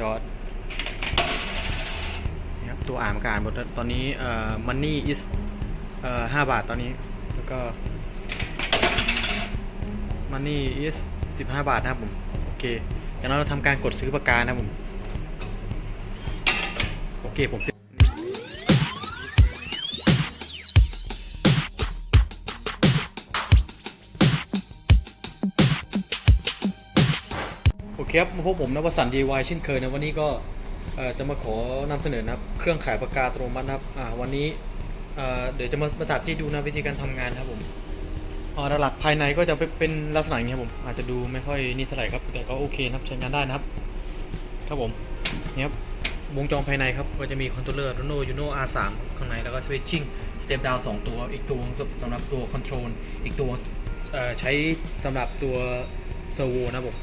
ยอดนะครับตัวอ่านกานหมดตอนนี้เอ่อ money is เอ่อห้าบาทตอนนี้ แล้วก็ money is สิบห้าบาทนะครับผม โอเคจากนั้นเราทำการกดซื้อประกันนะครับผม โอเคผม คครับมาพบผมนวสันต์ DIY เช่นเคยนะวันนี้ก็จะมาขอนำเสนอนะครับเครื่องขายปากกาอัตโนมัตินะครับวันนี้เดี๋ยวจะมาประสาธิตดูนะวิธีการทำงานครับผมอ่าหลักภายในก็จะเป็นลักษณะอย่างนี้ครับผมอาจจะดูไม่ค่อยนี่เท่าไหร่ครับแต่ก็โอเคนะครับใช้งานได้นะครับครับผมนี่ครับวงจรภายในครับก็จะมีคอนโทรลเลอร์ Arduino Uno R3 ข้างในแล้วก็ switching step down 2ตัวอีกตัวสำหรับตัว control อีกตัวใช้สำหรับตัว servo นะครับผม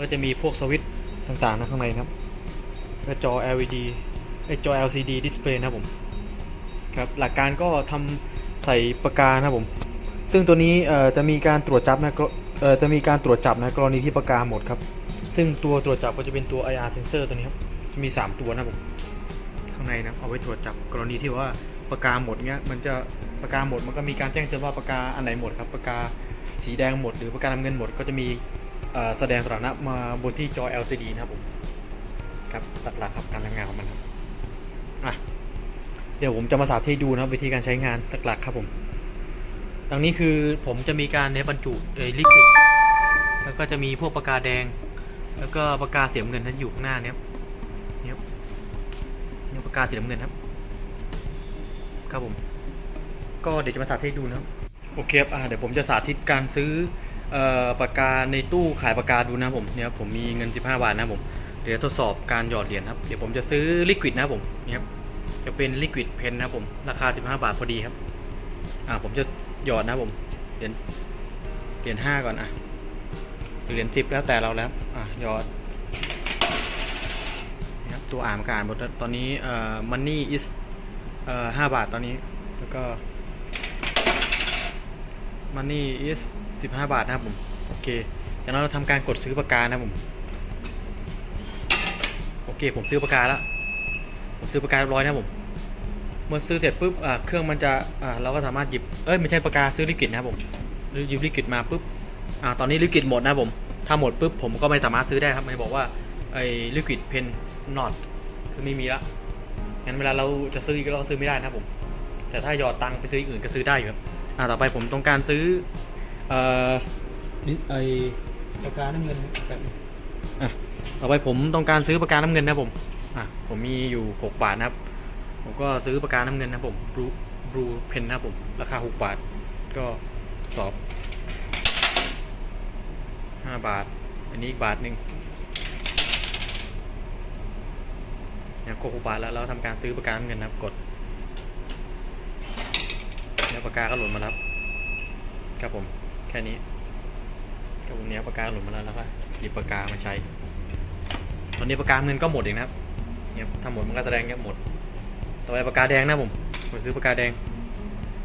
ก็จะมีพวกสวิตช์ต่างๆนะข้างในนะครับแล้วจอ LED ไอจอ LCD display นะผมครับหลักการก็ทำใส่ปากกานะผม ซึ่งตัวนี้จะมีการตรวจจับนะก็จะมีการตรวจจับนะกรณีที่ปากกาหมดครับ ซึ่งตัวตรวจจับก็จะเป็นตัว IR sensor ตัวนี้ครับจะมี 3 ตัวนะผมข้างในนะเอาไว้ตรวจจับกรณีที่ว่าปากกาหมดเงี้ยมันจะปากกาหมดมันก็มีการแจ้งเตือนว่าปากกาอันไหนหมดครับปากกาสีแดงหมดหรือปากกาน้ำเงินหมดก็จะมี แสดงสถานะมาบนที่จอ LCD นะครับผมครับหลักๆครับการทำงานของมันครับอะเดี๋ยวผมจะมาสาธิตดูนะครับวิธีการใช้งานหลักๆครับผมดังนี้คือผมจะมีการในบรรจุเอลิควิดแล้วก็จะมีพวกปากกาแดง แล้วก็ปากกาเสีน้ำเงินที่อยู่ข้างหน้าเนี้ยเนี้ยนี่ปากกาเสีน้ำเงินครับ ครับผม ก็เดี๋ยวจะมาสาธิตดูนะครับโอเคครับอ่าเดี๋ยวผมจะสาธิตการซื้อ เอ่อปากกาในตู้ขายปากกาดูนะผมเนี่ยผมมีเงิน 15 บาทนะผมเดี๋ยวทดสอบการหยอดเหรียญครับเดี๋ยวผมจะซื้อลิควิดนะผมเนี่ยครับจะเป็นลิควิดเพนนะผมราคา 15 บาทพอดีครับอ่าผมจะหยอดนะผมเหรียญเหรียญ5ก่อนอะเหรียญ10แล้วแต่เราแล้วอะหยอดนี่ครับตัวอ่านกานหมดแล้วตอนนี้เอ่อ money is เอ่อ5บาทตอนนี้แล้วก็ money is 15 บาทนะครับผม โอเค จากนั้นเราทำการกดซื้อปากกานะครับผม โอเค ผมซื้อปากกาแล้ว ผมซื้อปากกาเรียบร้อยนะครับผม เมื่อซื้อเสร็จปุ๊บ อ่า เครื่องมันจะ อ่า เราก็สามารถหยิบ เอ้ย ไม่ใช่ปากกาซื้อลิควิดนะครับผมหรือหยิบลิควิดมาปุ๊บ อ่า ตอนนี้ลิควิดหมดนะครับผม ถ้าหมดปุ๊บผมก็ไม่สามารถซื้อได้ครับมันบอกว่าไอ้ลิควิดเพน not คือไม่มีละงั้นเวลาเราจะซื้ออีกเราก็ซื้อไม่ได้นะครับผม แต่ถ้าหยอดตังค์ไปซื้ออื่นก็ซื้อได้อยู่ครับ อ่าต่อไปผมต้องการซื้อ เอ่อนี่ไอปากกาน้ำเงินแบบนี้อะต่อไปผมต้องการซื้อปากกาน้ำเงินนะครับผมอะผมมีอยู่6บาทนะครับ ผมก็ซื้อปากกาน้ำเงินนะครับผมบลูบลูเพนนะครับผม ราคา6บาท ก็สอบ5บาท อันนี้อีกบาทหนึ่งเนี่ยครบหกบาทแล้วเราทำการซื้อปากกาน้ำเงินนะครับกดแล้ว ปากกาก็หล่นมาแล้วครับครับผมแค่นี้ครับผมเนี้ยปากกาหล่นมาแล้วแล้วก็หยิบปากกามาใช้ ตอนนี้ปากกาเงินก็หมดเองนะครับเนี่ยถ้าหมดมันก็แสดงเงี้ยหมด ต่อไปปากกาแดงนะผมผมซื้อปากกาแดง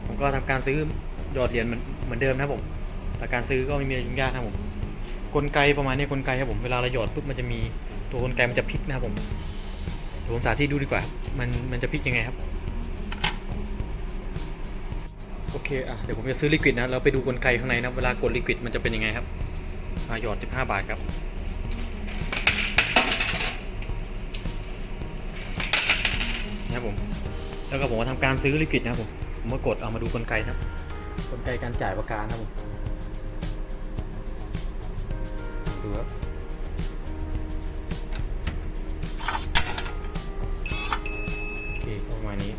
ผมก็ทำการซื้อหยอดเหรียญเหมือนเหมือนเดิมนะผมหลัการซื้อก็ไม่มีอะไรยุ่งยากนะผมกลไกประมาณนี้กลไกครับผมเวลาเราหยอดปุ๊บมันจะมีตัวกลไกมันจะพลิกนะครับผมผมสาธิตดูดีกว่า มันมันจะพลิกยังไงครับ โอเคอะเดี๋ยวผมจะซื้อลิควิดนะเราไปดูกลไกข้างในนะเวลากดลิควิดมันจะเป็นยังไงครับหยอด 15 บาทครับนะครัผมแล้วก็ผมก็ทำการซื้อลิควิดนะผมผมก็กดเอามาดูกลไกครับกลไกการจ่ายประกันนะผมดูครับโอเคประมาณนี้